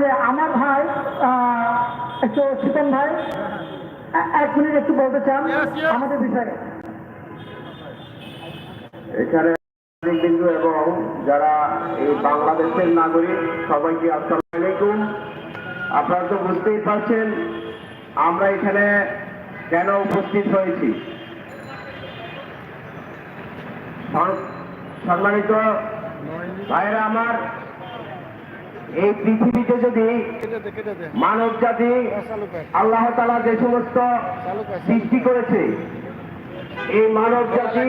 যে আমার ভাই একটু শীতন ভাই এক মিনিট একটু বলতে চান আমাদের বিষয়ে। এখানে বিন্দু এবং যারা এই বাংলাদেশের নাগরিক সবাইকে আসসালামু আলাইকুম। আপনারা তো বুঝতেই পারছেন আমরা এখানে কেন উপস্থিত হয়েছি? সম্মানিত ভাইরা আমার এই পৃথিবীতে যদি মানব জাতি আল্লাহ তালা যে সমস্ত সৃষ্টি করেছে এই মানব জাতি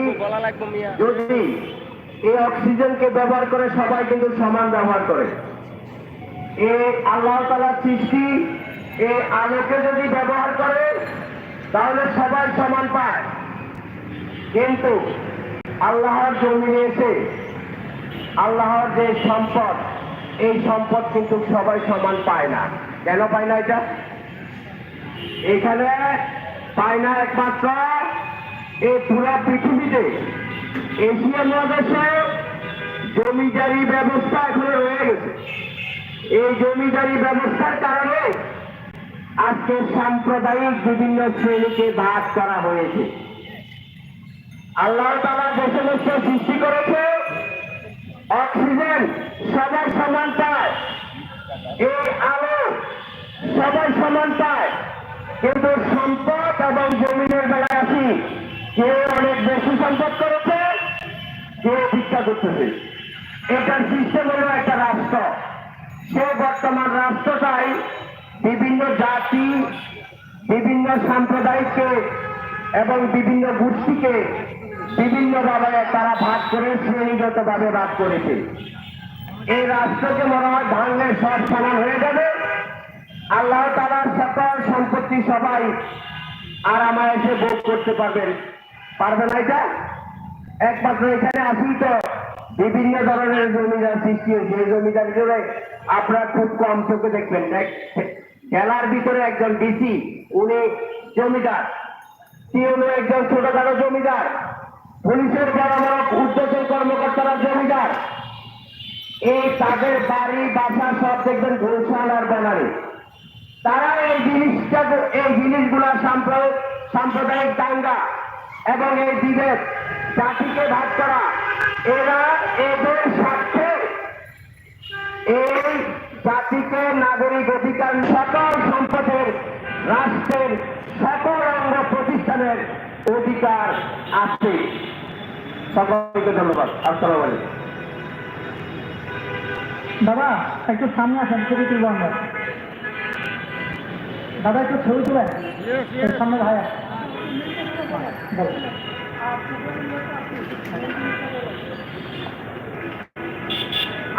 যদি এই অক্সিজেনকে ব্যবহার করে সবাই কিন্তু সমান ব্যবহার করে। এই আল্লাহ তালার সৃষ্টি এই আলোকে যদি ব্যবহার করে তাহলে সবাই সমান পায়। কিন্তু আল্লাহর জমিনে এসে আল্লাহর যে সম্পদ এই সম্পদ কিন্তু সবাই সমান পায় না। কেন পায় না এটা? এখানে পায় না একমাত্র এই পুরা পৃথিবীতে। এশিয়া মহাদেশে জমিদারি ব্যবস্থা এখনও রয়ে গেছে। এই জমিদারি ব্যবস্থার কারণে আজকে সাম্প্রদায়িক বিভিন্ন শ্রেণীকে ভাগ করা হয়েছে। আল্লাহ তালা যে সমস্ত সৃষ্টি করেছে, অক্সিজেন সবাই সমান পায় এই আলো সবাই সমান পায় কিন্তু সম্পদ এবং জমিনের বেলায় আসি, কেউ অনেক বেশি সম্পদ করেছে, কেউ ভিক্ষা করতেছে। এটার সিস্টেম হলো একটা রাষ্ট্র। সে বর্তমান রাষ্ট্রটাই বিভিন্ন জাতি, বিভিন্ন সাম্প্রদায়িককে এবং বিভিন্ন গোষ্ঠীকে বিভিন্নভাবে তারা ভাগ করে শ্রেণীগতভাবে ভাগ করেছে। এই রাষ্ট্রকে মনে হয় ভাঙলে সব সমান হয়ে যাবে। আল্লাহ তালার সকল সম্পত্তি সবাই আর আমার এসে ভোগ করতে পারবেন। পারবে না এটা? একমাত্র এখানে আসি তো। বিভিন্ন ধরনের জমিদার সৃষ্টি হয়েছে। এই জমিদার করে আপনারা খুব কম চোখে দেখবেন। দেখ- খেলার ভিতরে একজন ডিসি, উনি জমিদার। তিনি একজন ছোটখাটো জমিদার। পুলিশের বড় বড় উদ্যোগের কর্মকর্তারা জমিদার। এই তাদের বাড়ি বাসা সব দেখবেন গুলশান আর বেনারি তারা এই জিনিসটা এই জিনিসগুলা সাম্প্রদায়িক সাম্প্রদায়িক দাঙ্গা এবং এই বিভেদ, জাতিকে ভাগ করা, এরা এদের স্বার্থে এই জাতিকে নাগরিক অধিকার সকল সম্পদের, রাষ্ট্রের সকল অঙ্গ প্রতিষ্ঠানের অধিকার আছে। সকলকে ধন্যবাদ। আসসালামু আলাইকুম। দাদা, একটু সামনে আসেন, ছবি তুলব আমরা। দাদা, একটু ছবি তুলেন সামনে ভাই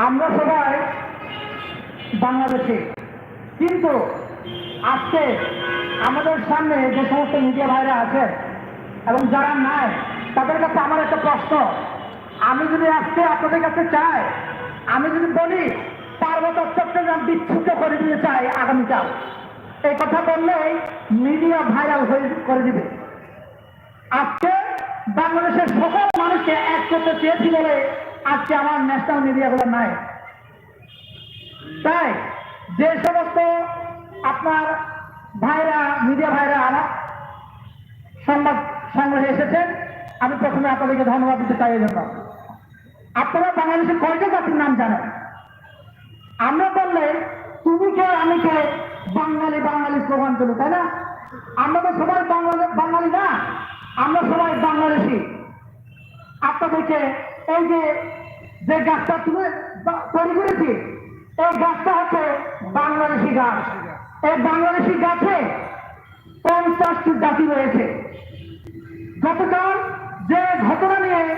আমরা সবাই বাংলাদেশে। কিন্তু আজকে আমাদের সামনে যে সমস্ত মিডিয়া ভাইরা আছে এবং যারা নাই, তাদের কাছে আমার একটা প্রশ্ন। আমি যদি আজকে আপনাদের কাছে চাই আমি যদি বলি, পার্বত্য চট্টগ্রাম বিচ্ছুত করে দিতে চাই আগামীকাল এই কথা বললেই মিডিয়া ভাইরাল হয়ে করে দিবে। আজকে বাংলাদেশের সকল মানুষকে এক করতে চেয়েছি বলে আজকে আমার ন্যাশনাল মিডিয়াগুলো নাই। তাই যে সমস্ত আপনার ভাইরা মিডিয়া ভাইরা আমার সংবাদ সংগ্রহে এসেছেন, আমি প্রথমে আপনাদেরকে ধন্যবাদ দিতে চাই এই জন্য। আপনারা বাংলাদেশের কয়টা জাতির নাম জানেন? আমরা বললে তুমি কে, আমি কে, বাঙালি বাঙালি স্লোগান তুলি তাই না? আমরা তো সবাই বাঙালি না, আমরা সবাই বাংলাদেশি। আপনাদেরকে এই যে যে গাছটা বা- তৈরি করেছি এই গাছটা হচ্ছে বাংলাদেশি গাছ। এই বাংলাদেশি গাছে পঞ্চাশটি জাতি রয়েছে। গতকাল যে ঘটনা নিয়ে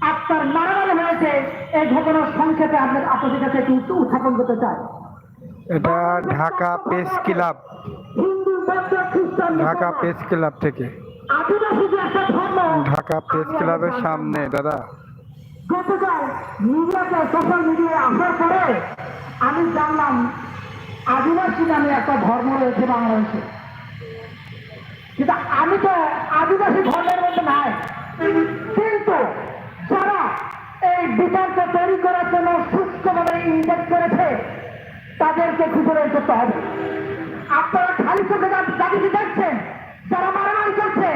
আপনার মারামারি হয়েছে এই ঘটনার সংক্ষেপে আপনার আপনাদের কাছে একটু উত্থাপন করতে চাই। এটা Dhaka press club. Dhaka press club থেকে। আদিবাসী একটা ধর্ম ঢাকা প্রেস ক্লাবের সামনে দাদা। গতকাল মিডিয়াতে সোশ্যাল মিডিয়ায় আসার পরে আমি জানলাম আদিবাসী নামে একটা ধর্ম রয়েছে বাংলাদেশে। কিন্তু আমি তো আদিবাসী ধর্মের মধ্যে নাই। কিন্তু যারা এই বিতর্ক তৈরি করার জন্য সুস্থভাবে ইনভেস্ট করেছে, তাদেরকে খুঁজে বের করতে হবে। আপনারা খালি চোখে যাদেরকে দেখছেন, যারা মারামারি করছে,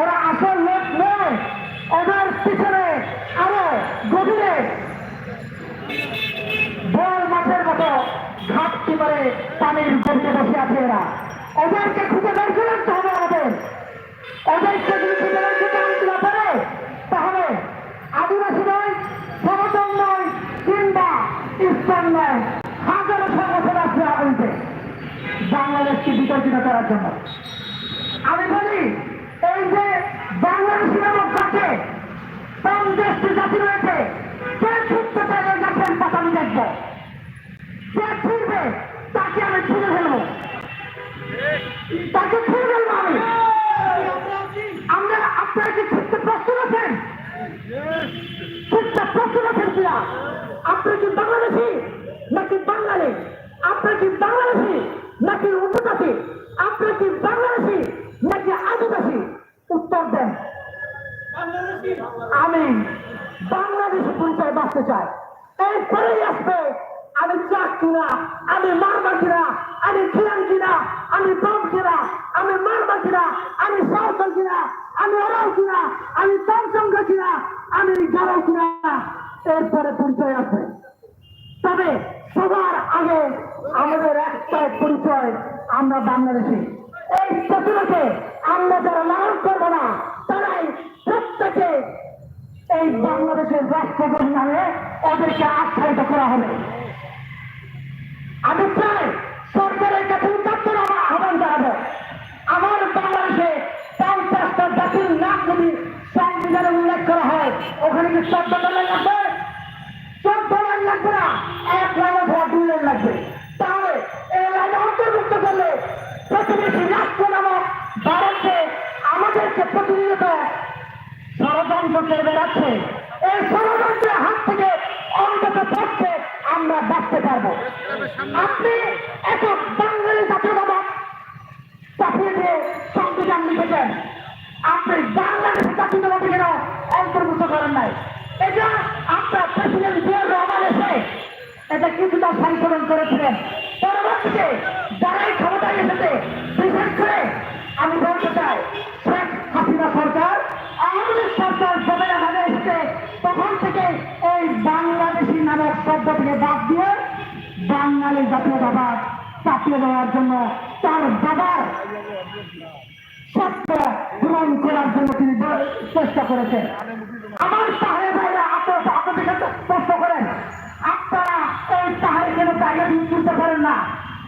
ওরা আসল লোক নয়, ওদের পিছনে আরও গভীরে বল মাঠের মতো ঘাটতি করে পানির গভীরে বসে আছে এরা। ওদেরকে খুঁজে বের করে হবে আমাদের। ওদেরকে যদি খুঁজে বের করতে আনতে না পারে তাহলে আদিবাসী নয় সমতল নয় কিংবা ইস্টার্ন নয় হাজারো সংগঠন আছে আগামীতে বাংলাদেশকে করার জন্য। আমি বলি, এই যে বাংলাদেশি নামক গাছে পঞ্চাশটি জাতি রয়েছে কে ছুটতে পারে গাছের পাতা আমি দেখব। কে ছুটবে তাকে আমি ছুঁড়ে ফেলব। তাকে ছুঁড়ে ফেলব আমি। আমরা আপনারা কি ছুটতে প্রস্তুত আছেন ছুটতে প্রস্তুত আছেন কিনা? আপনি কি বাংলাদেশি নাকি বাঙালি? আপনি কি বাংলাদেশি? নাকি উপজাতি? আপনি কি বাংলাদেশি নাকি আদিবাসী? উত্তর দেন। আমি বাংলাদেশি পরিচয় বাঁচতে চাই। এরপরেই আসবে, আমি চাক কিনা, আমি মারবা কিনা, আমি খিয়ান কিনা, আমি বম কিনা, আমি মারবা কিনা, আমি সাহসল কিনা, আমি ওরাও কিনা, আমি তামসঙ্গ কিনা, আমি গারো কিনা। এরপরে পরিচয় আসবে। তবে সবার আগে আমাদের একটাই পরিচয় আমরা বাংলাদেশি। এই প্রতিরোধে আমরা যারা লালন করব না, তারাই প্রত্যেকে এই বাংলাদেশের রাষ্ট্রপতি নামে ওদেরকে আখ্যায়িত করা হবে। আমি চাই সরকারের কাছে উদ্যত্ত আমার আহ্বান জানাব। আমার বাংলাদেশে পঞ্চাশটা জাতির নাম যদি সংবিধানে উল্লেখ করা হয়। ওখানে কি চোদ্দ লাইন লাগবে প্রতিবেশী রাষ্ট্র নামক ভারতকে আমাদেরকে প্রতিনিয়ত ষড়যন্ত্র বেড়াচ্ছে এই ষড়যন্ত্রের হাত থেকে অন্তত পক্ষে আমরা বাঁচতে পারব। আপনি এত বাঙালি জাতীয়তাবাদ চাপিয়ে দিয়ে সংবিধান লিখেছেন। আপনি বাংলাদেশের জাতীয়তাবাদী কেন অন্তর্ভুক্ত করেন নাই। এটা আপনার প্রেসিডেন্ট জিয়াউর রহমান এসে এটা কিছুটা সংশোধন করেছিলেন। পরবর্তীতে যারাই ক্ষমতায় এসেছে, বিশেষ করে আমি বলতে চাই, শেখ হাসিনা সরকার, আওয়ামী সরকার যবে এখানে এসেছে, তখন থেকে এই বাংলাদেশি নামক শব্দটিকে বাদ দিয়ে বাঙালি জাতীয়তাবাদ চাপিয়ে দেওয়ার জন্য তার বাবার সত্য পূরণ করার জন্য তিনি চেষ্টা করেছেন। আমার পাহাড়ে ভাইরা আপনারা আপনাদের কাছে প্রশ্ন করেন, আপনারা এই পাহাড়ে কেন জায়গা দিয়ে তুলতে পারেন না।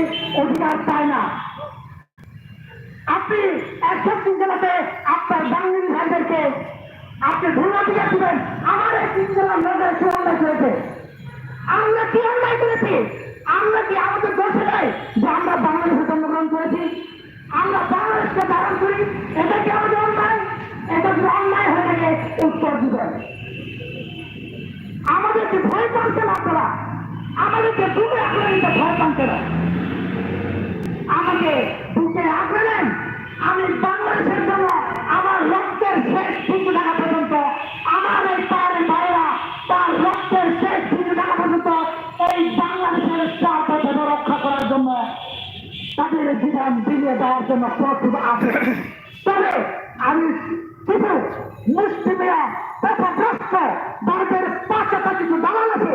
ভূমি অধিকার পায় না। আপনি একষট্টি জেলাতে আপনার বাঙালি ভাইদেরকে আপনি ভূমি অধিকার দিবেন। আমার এই তিন জেলার লোকের কি করেছে আমরা কি অন্যায় করেছি? আমরা কি আমাদের দোষে নাই যে আমরা বাংলাদেশে জন্মগ্রহণ করেছি? আমরা বাংলাদেশকে ধারণ করি তাদের জীবন বিলিয়ে দেওয়ার জন্য প্রস্তুত আছে। তবে আমি কিছু মুসলিমরা পেপাগ্রস্ত ভারতের পাঁচটা কিছু দালাল আছে,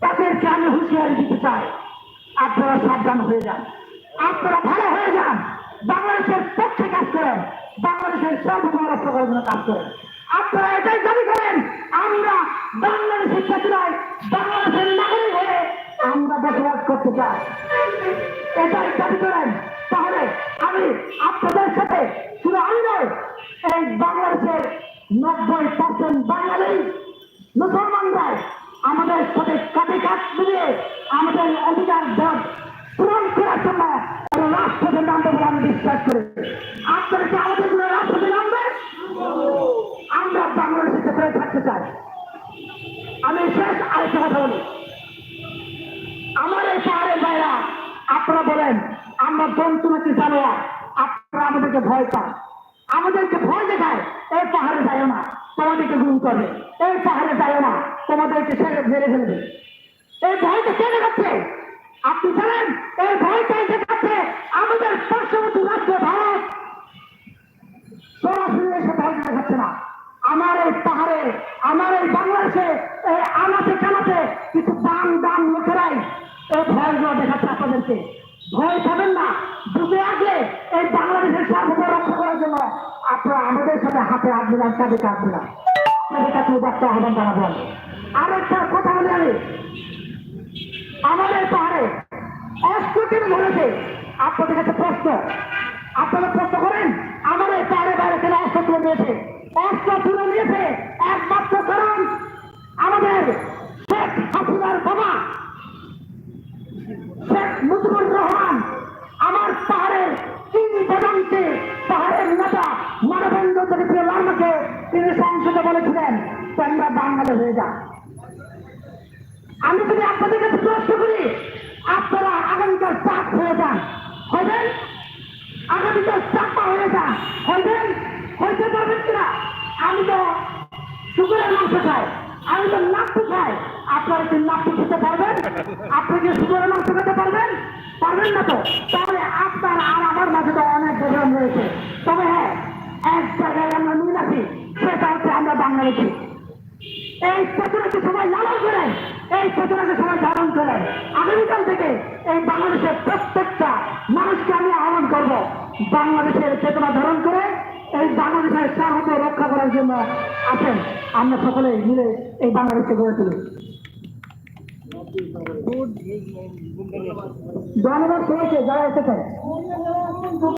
তাদেরকে আমি হুঁশিয়ারি দিতে চাই। আপনারা সাবধান হয়ে যান। আপনারা ভালো হয়ে যান। বাংলাদেশের পক্ষে কাজ করেন। বাংলাদেশের সর্বভৌম রক্ষা করার জন্য কাজ করেন। আপনারা এটাই দাবি করেন, আমরা বাংলাদেশের নয় বাংলাদেশের নাগরিক হয়ে আমরা বসবাস করতে চাই। এটাই দাবি করেন, তাহলে আমি আপনাদের সাথে শুধু আমি নয়, এই বাংলাদেশের নব্বই পার্সেন্ট বাঙালি মুসলমানরাই আমাদের সাথে কাঁধে কাজ মিলিয়ে আমাদের অধিকার দাম পূরণ করার জন্য রাষ্ট্রকে নাম আমি বিশ্বাস করি। তোমাদেরকে গুম করবে। এই পাহাড়ে যাইও না, তোমাদেরকে মেরে ফেলবে। এই ভয়টা কে দেখাচ্ছে? আপনি জানেন, এই ভয়টাই দেখাচ্ছে? আমাদের পার্শ্ববর্তী রাজ্য ভারত। সরাসরি এসে দেখাচ্ছে না। আমার এই পাহাড়ে, আমার এই বাংলাদেশে, এই কিছু লোকেরাই এই ভয়গুলো দেখাচ্ছে আপনাদেরকে। ভয় পাবেন না। বুঝে আসলে এই বাংলাদেশের স্বার্থকে রক্ষা করার জন্য আপনারা আমাদের সাথে হাতে হাত দিলাম কাঁধে কাঁধ দিলাম আপনাদের কাছে বাচ্চা আহ্বান জানাবেন আর একটা কথা বলে আমি আমাদের পাহাড়ে আপনাদের কাছে প্রশ্ন। আপনারা প্রশ্ন করেন, আমাদের পাহাড়ে বাইরে কেন অস্ত্র তুলে নিয়েছে? অস্ত্র তুলে নিয়েছে একমাত্র হবেন হইতে পারবেন কিনা? আমি তো শুকুরের মাংস খাই, আমি তো নাট্টু খাই। আপনারা কি নাট্টু খেতে পারবেন? আপনি কি শুকুরের মাংস খেতে পারবেন? পারবেন না তো? তাহলে আপনার আর আমার মাঝে তো অনেক প্রবলেম রয়েছে। তবে হ্যাঁ এক জায়গায় আমরা মিল আছি, সেটা হচ্ছে আমরা বাংলাদেশি এই চেতনাকে সবাই লালন করেন। এই চেতনাকে সবাই ধারণ করেন আগামীকাল থেকে এই বাংলাদেশের প্রত্যেকটা মানুষকে আমি আহ্বান করব, বাংলাদেশের চেতনা ধারণ করে এই বাংলাদেশের সাহস রক্ষা করার জন্য আছেন আমরা সকলে মিলে এই বাংলাদেশকে গড়ে তুলি। ধন্যবাদ সবাইকে, যারা এসেছেন।